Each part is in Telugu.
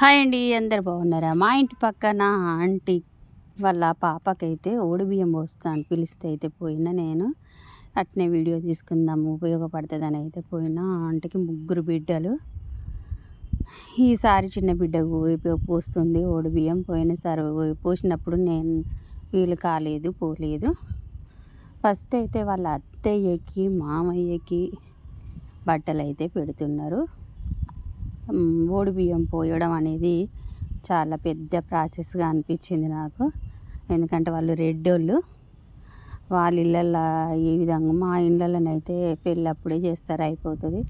హాయ్ అండి అందరు బాగున్నారా? మా ఇంటి పక్కన ఆంటీ వాళ్ళ పాపకైతే ఓడి బియ్యం పోస్తా అని పిలిస్తే అయితే పోయినా నేను. అట్నే వీడియో తీసుకుందాము ఉపయోగపడుతుందని అయితే పోయినా. ఆంటీకి ముగ్గురు బిడ్డలు. ఈసారి చిన్న బిడ్డకు పోస్తుంది ఓడి బియ్యం. పోయినసారి పోసినప్పుడు నేను వీలు కాలేదు పోలేదు. ఫస్ట్ అయితే వాళ్ళ అత్తయ్యకి మామయ్యకి బట్టలు అయితే పెడుతున్నారు. ఓడి బియ్యం పోయడం అనేది చాలా పెద్ద ప్రాసెస్గా అనిపించింది నాకు. ఎందుకంటే వాళ్ళు రెడ్డోళ్ళు. వాళ్ళ ఇళ్ళల్లో ఏ విధంగా మా ఇళ్ళలోనైతే పెళ్ళప్పుడే చేస్తారు అయిపోతుంది.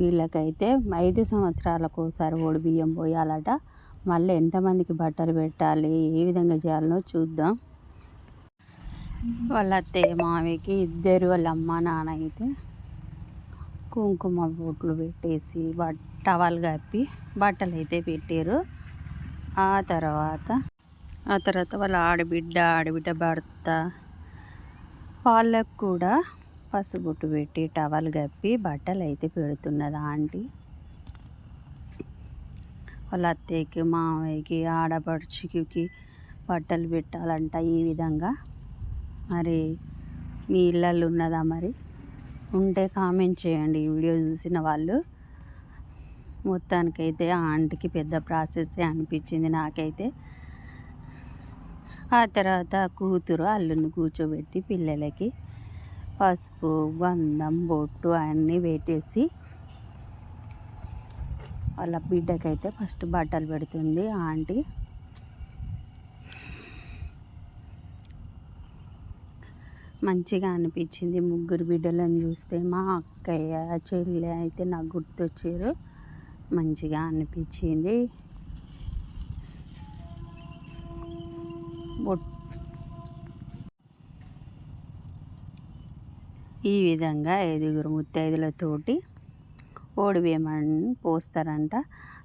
వీళ్ళకైతే ఐదు సంవత్సరాలకు ఒకసారి ఓడి బియ్యం పోయాలట. మళ్ళీ ఎంతమందికి బట్టలు పెట్టాలి ఏ విధంగా చేయాలనో చూద్దాం. వాళ్ళ అత్తయ్య మామయ్యకి ఇద్దరు వాళ్ళ అమ్మ నాన్న అయితే కుంకుమ బొట్లు పెట్టేసి బట్ టవల్ కప్పి బట్టలు అయితే పెట్టారు. ఆ తర్వాత ఆ తర్వాత వాళ్ళ ఆడబిడ్డ ఆడబిడ్డ భర్త వాళ్ళకు కూడా పసుబొట్టు పెట్టి టవల్ కప్పి బట్టలు అయితే పెడుతున్నది ఆంటీ. వాళ్ళ అత్తయ్యకి మామయ్యకి ఆడపడుచుకి బట్టలు పెట్టాలంట ఈ విధంగా. మరి మీ ఇళ్ళల్లో ఉన్నదా మరి? ఉంటే కామెంట్ చేయండి ఈ వీడియో చూసిన వాళ్ళు. మొత్తానికైతే ఆ ఆంటీకి పెద్ద ప్రాసెస్ అనిపించింది నాకైతే. ఆ తర్వాత కూతురు అల్లుని కూర్చోబెట్టి పిల్లలకి పసుపు బంధం బొట్టు అన్నీ పెట్టేసి వాళ్ళ బిడ్డకైతే ఫస్ట్ బట్టలు పెడుతుంది ఆంటీ. మంచిగా అనిపించింది. ముగ్గురు బిడ్డలను చూస్తే మా అక్కయ్య చెల్లె అయితే నాకు గుర్తొచ్చారు. మంచిగా అనిపించింది. ఈ విధంగా ఐదుగురు ముత్తైదులతోటి ఓడివేయమని పోస్తారంట.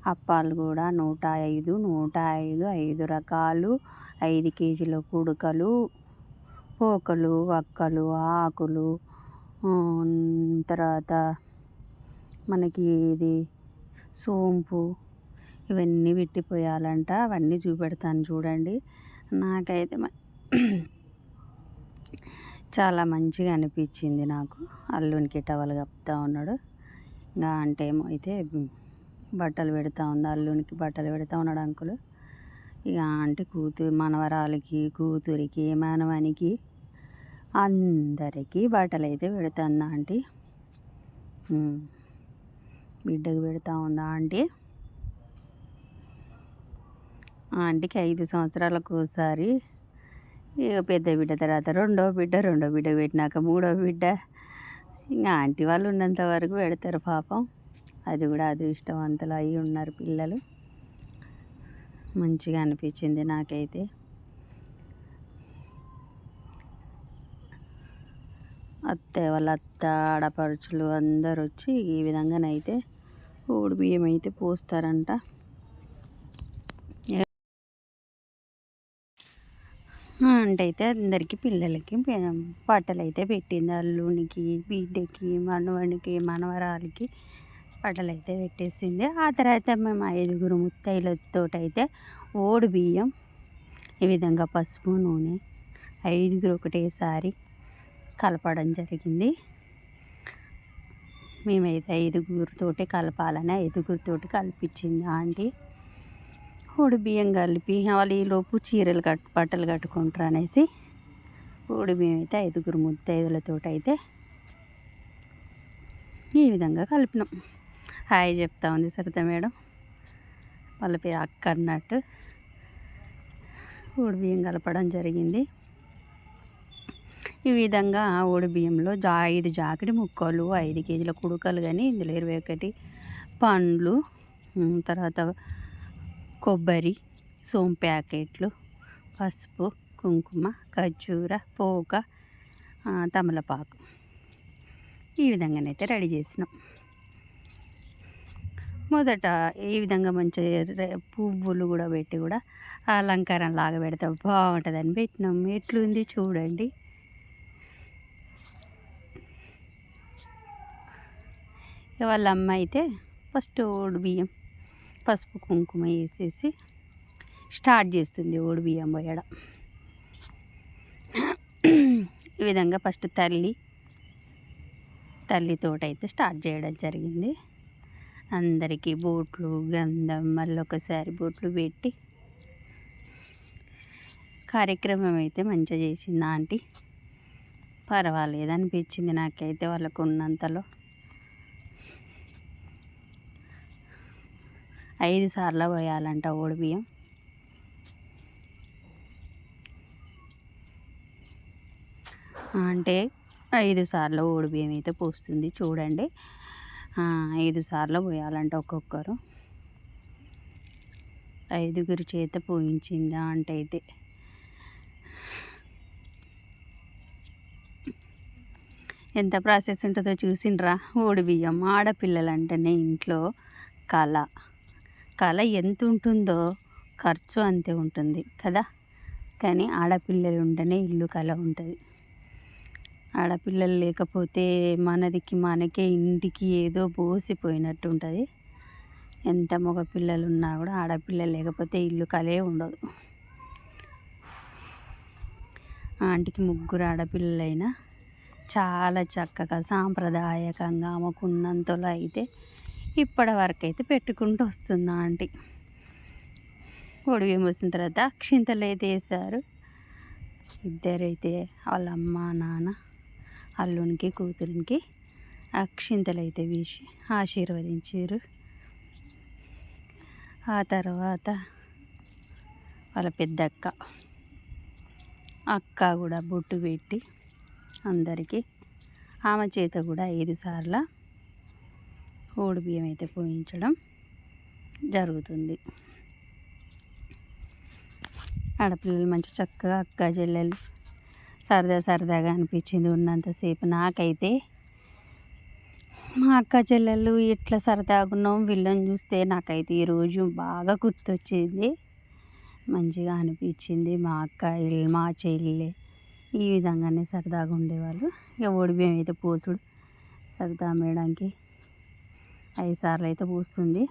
అప్పాలు కూడా నూట ఐదు నూట ఐదు ఐదు రకాలు ఐదు కేజీల కుడుకలు పోకలు వక్కలు ఆకులు తర్వాత మనకి ఇది సోంపు ఇవన్నీ పెట్టిపోయాలంట. అవన్నీ చూపెడతాను చూడండి. నాకైతే చాలా మంచిగా అనిపించింది నాకు. అల్లునికి టవల్ కప్పుతూ ఉన్నాడు. ఇంకా అంటే ఏమో అయితే బట్టలు పెడతా ఉంది. అల్లునికి బట్టలు పెడతా ఉన్నాడు అంకులు. ఇక ఆంటీ కూతురు మనవరాలకి కూతురికి మనవనికి అందరికీ బట్టలు అయితే పెడుతుందా ఆంటీ. బిడ్డకు పెడతా ఉందా ఆంటీ? ఆంటీకి ఐదు సంవత్సరాలకు ఒకసారి. ఇక పెద్ద బిడ్డ తర్వాత రెండో బిడ్డ రెండో బిడ్డ పెట్టినాక మూడో బిడ్డ. ఇంకా ఆంటీ వాళ్ళు ఉన్నంత వరకు పెడతారు పాపం. అది కూడా అదృష్టవంతులు అయి ఉన్నారు పిల్లలు. మంచిగా అనిపించింది నాకైతే. అత్త వాళ్ళ అత్త ఆడపడుచులు అందరు వచ్చి ఈ విధంగానైతే ఓడి బియ్యం అయితే పోస్తారంట. అంటే అయితే అందరికీ పిల్లలకి బట్టలు అయితే పెట్టింది. అల్లునికి బిడ్డకి మనవాడికి మనవరాలకి బట్టలు అయితే పెట్టేసింది. ఆ తర్వాత మేము ఐదుగురు ముత్తైలతో అయితే ఓడి బియ్యం ఈ విధంగా పసుపు నూనె ఐదుగురు ఒకటేసారి కలపడం జరిగింది. మేమైతే ఐదుగురితోటి కలపాలని ఐదుగురితోటి కలిపించింది ఆంటీ. పొడి బియ్యం కలిపి వాళ్ళు ఈలోపు చీరలు కట్టు బట్టలు కట్టుకుంటారు అనేసి పొడి బియ్యం అయితే ఐదుగురు ముద్దైదులతో అయితే ఈ విధంగా కలిపినాం. హాయ్ చెప్తా ఉంది సరిత మేడం. వాళ్ళ పేరు అక్క అన్నట్టు. బియ్యం కలపడం జరిగింది. ఈ విధంగా ఓడి బియ్యంలో జా ఐదు జాకెట్ ముక్కలు ఐదు కేజీల కుడుకలు కానీ ఇందులో ఇరవై ఒకటి పండ్లు తర్వాత కొబ్బరి సోం ప్యాకెట్లు పసుపు కుంకుమ ఖర్జూర పోక తమలపాకు. ఈ విధంగానైతే రెడీ చేసినాం. మొదట ఈ విధంగా మంచిగా పువ్వులు కూడా పెట్టి కూడా అలంకారం లాగా పెడతాం. బాగుంటుందని పెట్టినాం. ఎట్లుంది చూడండి. వాళ్ళ అమ్మ అయితే ఫస్ట్ ఓడి బియ్యం పసుపు కుంకుమ వేసేసి స్టార్ట్ చేస్తుంది ఓడి బియ్యం పోయడం. ఈ విధంగా ఫస్ట్ తల్లి తల్లితోటైతే స్టార్ట్ చేయడం జరిగింది. అందరికీ బోట్లు గంధం మళ్ళీ ఒకసారి బూట్లు పెట్టి కార్యక్రమం అయితే మంచిగా చేసింది ఆంటీ. పర్వాలేదు అనిపించింది నాకైతే వాళ్ళకు ఉన్నంతలో. ఐదు సార్లు పోయాలంట ఓడి బియ్యం. అంటే ఐదు సార్లు ఓడి బియ్యం అయితే పోస్తుంది చూడండి. ఐదు సార్లు పోయాలంట ఒక్కొక్కరు. ఐదుగురు చేత పోయించిందా అంటే అయితే ఎంత ప్రాసెస్ ఉంటుందో చూసిండ్రా. ఓడి బియ్యం ఆడపిల్లలంటేనే ఇంట్లో కళ. కళ ఎంత ఉంటుందో ఖర్చు అంతే ఉంటుంది కదా. కానీ ఆడపిల్లలు ఉంటేనే ఇల్లు కళ ఉంటుంది. ఆడపిల్లలు లేకపోతే మనదికి మనకే ఇంటికి ఏదో పోసిపోయినట్టు ఉంటుంది ఎంత మగపిల్లలు ఉన్నా కూడా ఆడపిల్లలు లేకపోతే ఇల్లు కలే ఉండదు. ఆంటీకి ముగ్గురు ఆడపిల్లలైనా చాలా చక్కగా సాంప్రదాయకంగా ఆమెకున్నంతలో అయితే ఇప్పటి వరకు అయితే పెట్టుకుంటూ వస్తుంది ఆంటీ. ఒడివి మూసిన తర్వాత అక్షింతలు అయితే వేశారు. ఇద్దరైతే వాళ్ళ అమ్మ నాన్న అల్లునికి కూతురికి అక్షింతలు అయితే వేసి ఆశీర్వదించారు ఆ తర్వాత వాళ్ళ పెద్దక్క అక్క కూడా బొట్టు పెట్టి అందరికీ ఆమె చేత కూడా ఐదు సార్ల కోడి బియ్యం అయితే పోయించడం జరుగుతుంది. ఆడపిల్లలు మంచి చక్కగా అక్క చెల్లెలు సరదా సరదాగా అనిపించింది ఉన్నంతసేపు. నాకైతే మా అక్క చెల్లెళ్ళు ఎట్లా సరదాగా ఉన్నాం వీళ్ళని చూస్తే నాకైతే ఈరోజు బాగా గుర్తొచ్చింది. మంచిగా అనిపించింది మా అక్క మా చెల్లె. ఈ విధంగానే సరదాగా ఉండేవాళ్ళు. ఇక బియ్యం అయితే పోసుడు. సరదా మేడంకి ఐదు సార్లు అయితే పూస్తుంది.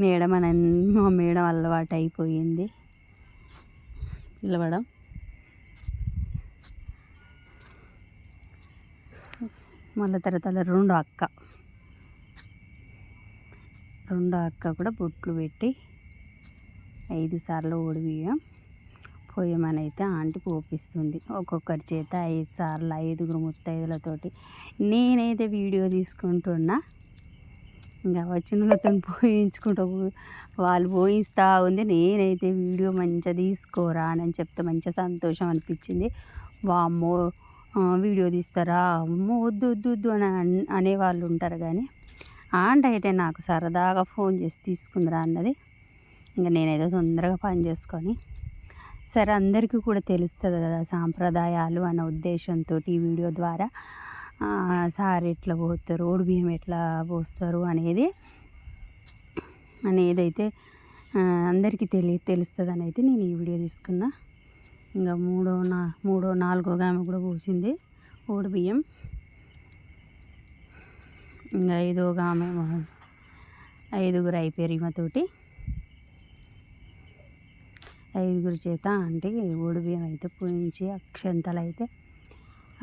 మేడం అని మా మేడం అలవాటు అయిపోయింది పిలవడం. మళ్ళీ తర్వాత రెండో అక్క. రెండో అక్క కూడా బొట్లు పెట్టి ఐదు సార్లు బియ్యం పోయమని అయితే ఆంటీ పోపిస్తుంది. ఒక్కొక్కరి చేత ఐదు సార్లు ఐదుగురు ముత్తైదులతోటి. నేనైతే వీడియో తీసుకుంటున్నా. ఇంకా వచ్చిన వాళ్ళతో పోయించుకుంటూ వాళ్ళు పోయిస్తూ ఉంది. నేనైతే వీడియో మంచిగా తీసుకోరా అని చెప్తే మంచిగా సంతోషం అనిపించింది. వామ్మో వీడియో తీస్తారా? అమ్మో వద్దు వద్దు వద్దు అని అనేవాళ్ళు ఉంటారు కానీ ఆంట అయితే నాకు సరదాగా ఫోన్ చేసి తీసుకుందిరా అన్నది. ఇంకా నేనైతే తొందరగా పని చేసుకొని సరే అందరికీ కూడా తెలుస్తుంది కదా సాంప్రదాయాలు అన్న ఉద్దేశంతో ఈ వీడియో ద్వారా. సార్ ఎట్లా పోస్తారు ఓడి బియ్యం ఎట్లా పోస్తారు? అనేది అనేది అయితే అందరికీ తెలి తెలుస్తుంది అయితే నేను ఈ వీడియో తీసుకున్నా. ఇంకా మూడో నా మూడో నాలుగో ఆమె కూడా పూసింది. ఓడి బియ్యం. ఇంకా ఐదో ఆమె ఐదుగురు అయిపోయారు ఈమెతోటి ఐదుగురు చేత అంటే ఓడి బియ్యం అయితే పూయించి అక్షంతలు అయితే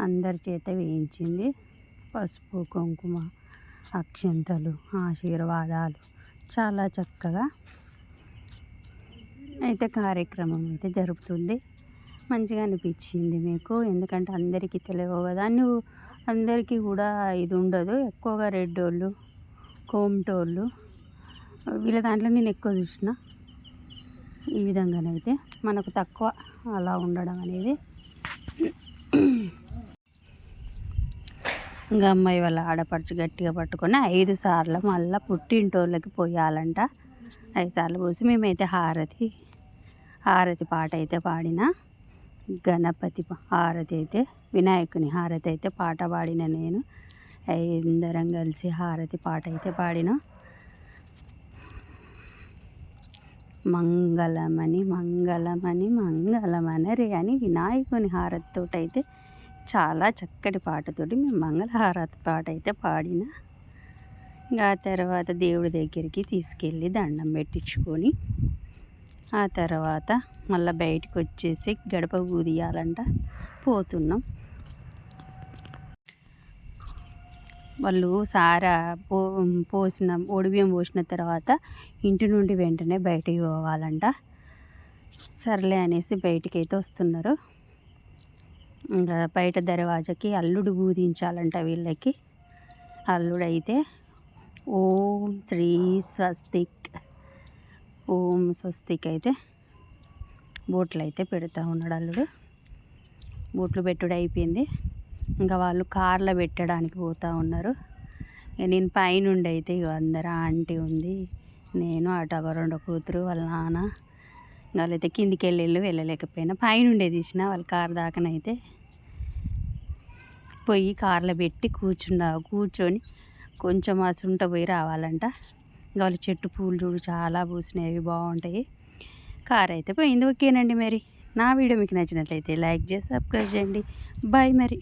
అందరి చేత వేయించింది. పసుపు కుంకుమ అక్షంతలు ఆశీర్వాదాలు. చాలా చక్కగా అయితే కార్యక్రమం అయితే జరుగుతుంది మంచిగా అనిపించింది మీకు. ఎందుకంటే అందరికీ తెలియవు కదా. నువ్వు అందరికీ కూడా ఇది ఉండదు. ఎక్కువగా రెడ్డోళ్ళు కోమటోళ్ళు వీళ్ళ దాంట్లో నేను ఎక్కువ చూసిన. ఈ విధంగానైతే మనకు తక్కువ అలా ఉండడం అనేది. ఇంకా అమ్మాయి వాళ్ళ ఆడపడుచు గట్టిగా పట్టుకొని ఐదు సార్లు మళ్ళీ పుట్టింటోళ్ళకి పోయాలంట. ఐదు సార్లు పోసి మేమైతే హారతి హారతి పాట అయితే పాడిన. గణపతి హారతి అయితే వినాయకుని హారతి అయితే పాట పాడిన నేను. అందరం కలిసి హారతి పాట అయితే పాడిన. మంగళమని మంగళమని మంగళమనరే అని వినాయకుని హారతితో అయితే చాలా చక్కటి పాటతోటి మేము మంగళహారతి పాట అయితే పాడిన. ఇంకా ఆ తర్వాత దేవుడి దగ్గరికి తీసుకెళ్ళి దండం పెట్టించుకొని ఆ తర్వాత మళ్ళీ బయటకు వచ్చేసి గడప ఊదియాలంట. పోతున్నాం. వాళ్ళు సారా పో పోసిన ఒడిబియ్యం పోసిన తర్వాత ఇంటి నుండి వెంటనే బయటికి పోవాలంట. సర్లే అనేసి బయటికి అయితే వస్తున్నారు. ఇంకా బయట దర్వాజకి అల్లుడు బూదించాలంట వీళ్ళకి. అల్లుడు అయితే ఓం శ్రీ స్వస్తిక్. ఓం స్వస్తిక్ అయితే బోట్లు అయితే పెడతా ఉన్నాడు అల్లుడు. బోట్లు పెట్టుడు అయిపోయింది. ఇంకా వాళ్ళు కార్లో పెట్టడానికి పోతూ ఉన్నారు. ఇక నేను పైనుండి అయితే ఇక అందరు ఆంటీ ఉంది. నేను అటు రెండు కూతురు వాళ్ళ నాన్న. వాళ్ళైతే కిందికి వెళ్ళి వెళ్ళలేకపోయినా. పైనుండే తీసిన వాళ్ళ కార్ దాకానైతే పోయి కార్లో పెట్టి కూర్చున్నా కూర్చొని కొంచెం అసుంట పోయి రావాలంట. ఇంకా వాళ్ళ చెట్టు పూలు చూడు చాలా పూసినాయి అవి బాగుంటాయి. కార్ అయితే పోయింది. ఓకేనండి మరి. నా వీడియో మీకు నచ్చినట్లయితే లైక్ చేసి సబ్స్క్రైబ్ చేయండి. బాయ్ మరి.